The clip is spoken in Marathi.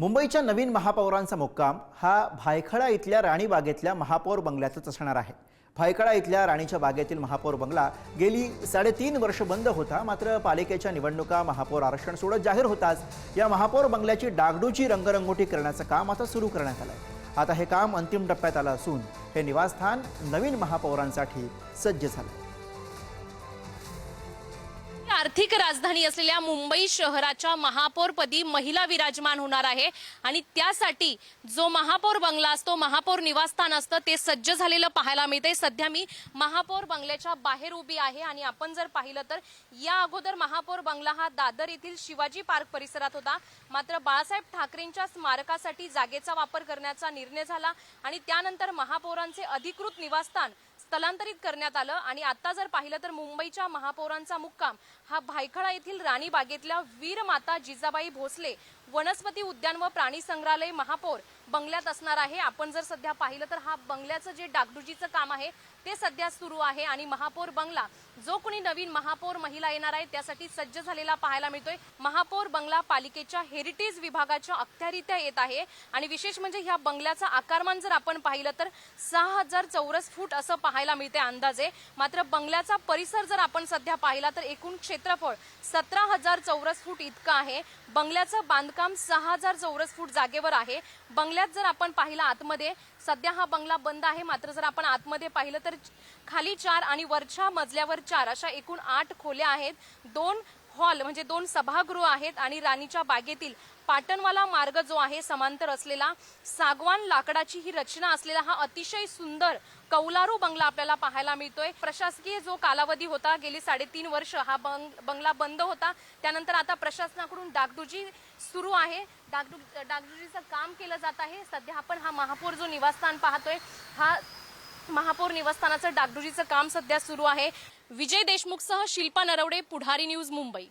मुंबईच्या नवीन महापौरांचा मुक्काम हा भायखळा इथल्या राणी बागेतल्या महापौर बंगल्यातच असणार आहे. भायखळा इथल्या राणीच्या बागेतील महापौर बंगला गेली साडेतीन वर्ष बंद होता मात्र पालिकेच्या निवडणुका महापौर आरक्षण सोडत जाहीर होताच. या महापौर बंगल्याची डागडूची रंगरंगोटी करण्याचं काम आता सुरू करण्यात आलंय. आता हे काम अंतिम टप्प्यात आलं असून हे निवासस्थान नवीन महापौरांसाठी सज्ज झालं आर्थिक राजधानी असलेल्या मुंबई शहराच्या महापौरपदी महिला विराजमान होणार आहे. आणि त्यासाठी जो महापौर बंगला असतो महापौर निवासस्थान असतं ते सज्ज झालेलं पाहायला मिळतंय. सध्या मी महापौर बंगल्याच्या बाहेर उभी आहे आणि आपण जर पाहिलं तर या अगोदर महापौर बंगला हा दादर येथील शिवाजी पार्क परिसरात होता. मात्र बाळासाहेब ठाकरेंच्या स्मारकासाठी जागेचा वापर करण्याचा निर्णय झाला आणि त्यानंतर महापौरांचे अधिकृत निवासस्थान स्थलांतरित करण्यात आलं आणि आता जर पाहिलं तर मुंबईच्या महापौरांचा मुक्काम हा भायखळा येथील राणीबागेतल्या वीरमाता जिजाबाई भोसले वनस्पती उद्यान व प्राणी संग्रहालय महापौर बंगल्यात असणार आहे. आपण जर सध्या पाहिलं तर हा बंगल्याचं जे डागडुजीचं काम आहे ते सध्या सुरू आहे आणि महापौर बंगला जो कोणी नवीन महापौर महिला येणार आहे त्यासाठी सज्ज झालेला पाहायला मिळतोय. महापौर बंगला पालिकेच्या हेरिटेज विभागाच्या अखत्यारित्या येत आहे आणि विशेष म्हणजे ह्या बंगल्याचं आकारमान जर आपण पाहिलं तर सहा हजार चौरस फूट असं पाहायला मिळते अंदाजे. मात्र बंगल्याचा परिसर जर आपण सध्या पाहिला तर एकूण क्षेत्रफळ सतरा हजार चौरस फूट इतकं आहे. बंगल्याचं बांधकाम सहा हजार चौरस फूट जागेवर आहे. बंगल्यात जर आपण पाहिलं आतमध्ये सध्या हा बंगला बंद आहे. मात्र जर आपण आतमध्ये पाहिलं तर खाली चार आणि वरच्या मजल्यावर चार अशा एकूण आठ खोल्या आहेत. दोन हॉल म्हणजे दोन सभागृह आहेत आणि राणीच्या बागेतील पाटणवाला मार्ग जो आहे समांतर असलेला सागवान लाकडाची ही रचना असलेला हा अतिशय सुंदर कौलारू बंगला आपल्याला पाहायला मिळतोय. प्रशासकीय जो कालावधी होता गेली साडेतीन वर्ष हा बंग बंगला बंद होता. त्यानंतर आता प्रशासनाकडून डागडुजी सुरू आहे. डागडु डागडुजीचं काम केलं जात आहे. सध्या आपण हा महापौर जो निवासस्थान पाहतोय हा महापौर निवासस्थानाचं डागडुजीचं काम सध्या सुरू आहे. विजय देशमुखसह शिल्पा नरवडे पुढारी न्यूज मुंबई.